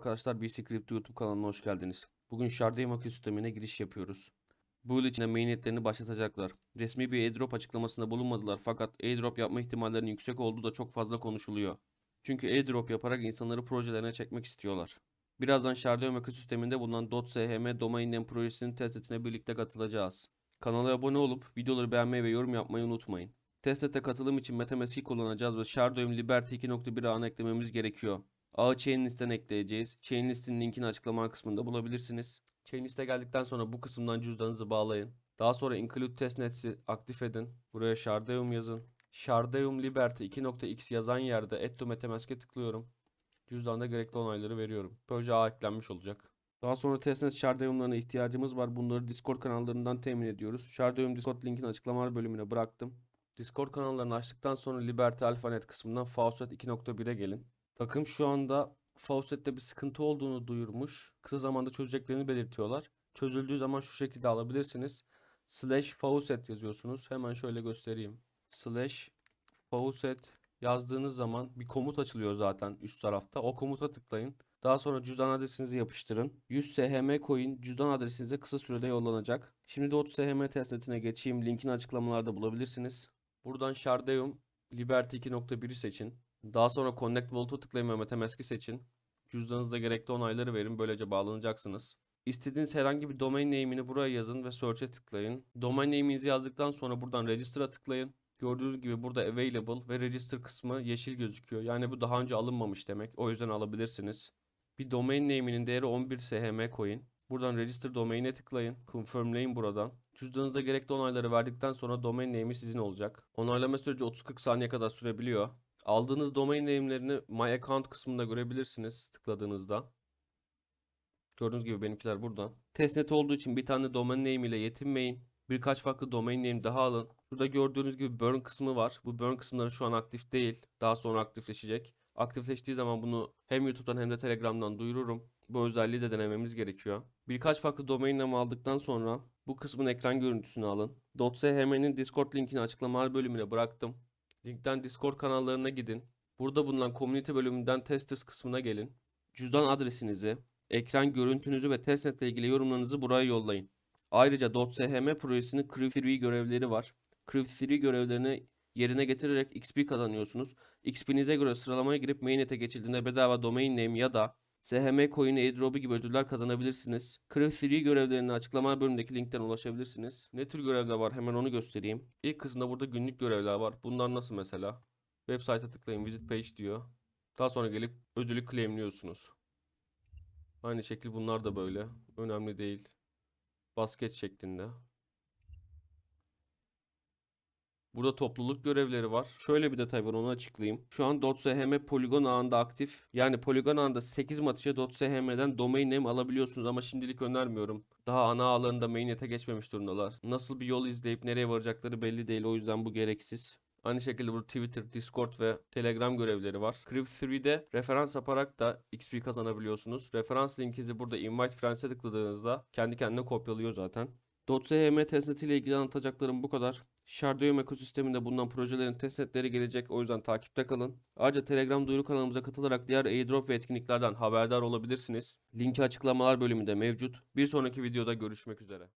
arkadaşlar, BC Crypto YouTube kanalına hoş geldiniz. Bugün Sharding Akü sistemine giriş yapıyoruz. Bu yıl içinde mainnetlerini başlatacaklar. Resmi bir airdrop açıklamasında bulunmadılar fakat airdrop yapma ihtimallerinin yüksek olduğu da çok fazla konuşuluyor. Çünkü airdrop yaparak insanları projelerine çekmek istiyorlar. Birazdan Sharding ekosisteminde bulunan .shm domain name projesinin testnetine birlikte katılacağız. Kanala abone olup videoları beğenmeyi ve yorum yapmayı unutmayın. Testnet'e katılım için MetaMask'i kullanacağız ve Sharding Liberty 2.1 ağını eklememiz gerekiyor. Ağı Chainlist'ten ekleyeceğiz. Chainlist'in linkini açıklama kısmında bulabilirsiniz. Chainlist'e geldikten sonra bu kısımdan cüzdanınızı bağlayın. Daha sonra Include Testnet'i aktif edin. Buraya Shardeum yazın. Shardeum Liberty 2.x yazan yerde Add to MetaMask'e tıklıyorum. Cüzdanda gerekli onayları veriyorum. Böylece ağ eklenmiş olacak. Daha sonra testnet Shardeum'larına ihtiyacımız var. Bunları Discord kanallarından temin ediyoruz. Shardeum Discord linkini açıklamalar bölümüne bıraktım. Discord kanallarını açtıktan sonra Liberty AlphaNet kısmından Faucet 2.1'e gelin. Takım şu anda Faucet'te bir sıkıntı olduğunu duyurmuş. Kısa zamanda çözeceklerini belirtiyorlar. Çözüldüğü zaman şu şekilde alabilirsiniz. Slash Faucet yazıyorsunuz. Hemen şöyle göstereyim. Slash Faucet yazdığınız zaman bir komut açılıyor zaten üst tarafta. O komuta tıklayın. Daha sonra cüzdan adresinizi yapıştırın. 100 SHM coin cüzdan adresinize kısa sürede yollanacak. Şimdi de 30 SHM testnetine geçeyim. Linkini açıklamalarda bulabilirsiniz. Buradan Shardeum Liberty 2.1'i seçin. Daha sonra Connect Vault'u tıklayın ve MetaMask'i seçin. Cüzdanınızda gerekli onayları verin. Böylece bağlanacaksınız. İstediğiniz herhangi bir domain name'ini buraya yazın ve search'e tıklayın. Domain name'inizi yazdıktan sonra buradan Register'a tıklayın. Gördüğünüz gibi burada Available ve Register kısmı yeşil gözüküyor. Yani bu daha önce alınmamış demek. O yüzden alabilirsiniz. Bir domain name'inin değeri 11 SHM coin. Buradan Register Domain'e tıklayın. Confirm'leyin buradan. Cüzdanınızda gerekli onayları verdikten sonra domain name'i sizin olacak. Onaylama süreci 30-40 saniye kadar sürebiliyor. Aldığınız domain name'lerini My Account kısmında görebilirsiniz tıkladığınızda. Gördüğünüz gibi benimkiler burada. Testnet olduğu için bir tane domain name ile yetinmeyin. Birkaç farklı domain name daha alın. Burada gördüğünüz gibi burn kısmı var. Bu burn kısımları şu an aktif değil. Daha sonra aktifleşecek. Aktifleştiği zaman bunu hem YouTube'dan hem de Telegram'dan duyururum. Bu özelliği de denememiz gerekiyor. Birkaç farklı domain name aldıktan sonra bu kısmın ekran görüntüsünü alın. .shm'nin Discord linkini açıklamalar bölümüne bıraktım. Linkten Discord kanallarına gidin. Burada bulunan community bölümünden testers kısmına gelin. Cüzdan adresinizi, ekran görüntünüzü ve testnetle ilgili yorumlarınızı buraya yollayın. Ayrıca .shm projesinin Crew 3 görevleri var. Crew 3 görevlerini yerine getirerek XP kazanıyorsunuz. XP'nize göre sıralamaya girip mainnet'e geçildiğinde bedava domain name ya da SHM coin airdrop'u gibi ödüller kazanabilirsiniz. Crew 3 görevlerine açıklama bölümündeki linkten ulaşabilirsiniz. Ne tür görevler var hemen onu göstereyim. İlk kısımda burada günlük görevler var. Bunlar nasıl mesela? Website'a tıklayın visit page diyor. Daha sonra gelip ödülü claimliyorsunuz. Aynı şekil bunlar da böyle. Önemli değil. Basket şeklinde. Burada topluluk görevleri var. Şöyle bir detay var onu açıklayayım. Şu an .shm poligon ağında aktif. Yani poligon ağında 8 matışa .shm'den domain name alabiliyorsunuz ama şimdilik önermiyorum. Daha ana ağlarında mainnet'e geçmemiş durumdalar. Nasıl bir yol izleyip nereye varacakları belli değil o yüzden bu gereksiz. Aynı şekilde burada Twitter, Discord ve Telegram görevleri var. Crypt 3'de referans yaparak da XP kazanabiliyorsunuz. Referans linkinizi burada Invite Friends'e tıkladığınızda kendi kendine kopyalıyor zaten. .shm testnet ile ilgili anlatacaklarım bu kadar. Shardeum ekosisteminde bulunan projelerin testnetleri gelecek o yüzden takipte kalın. Ayrıca Telegram duyuru kanalımıza katılarak diğer airdrop ve etkinliklerden haberdar olabilirsiniz. Linki açıklamalar bölümünde mevcut. Bir sonraki videoda görüşmek üzere.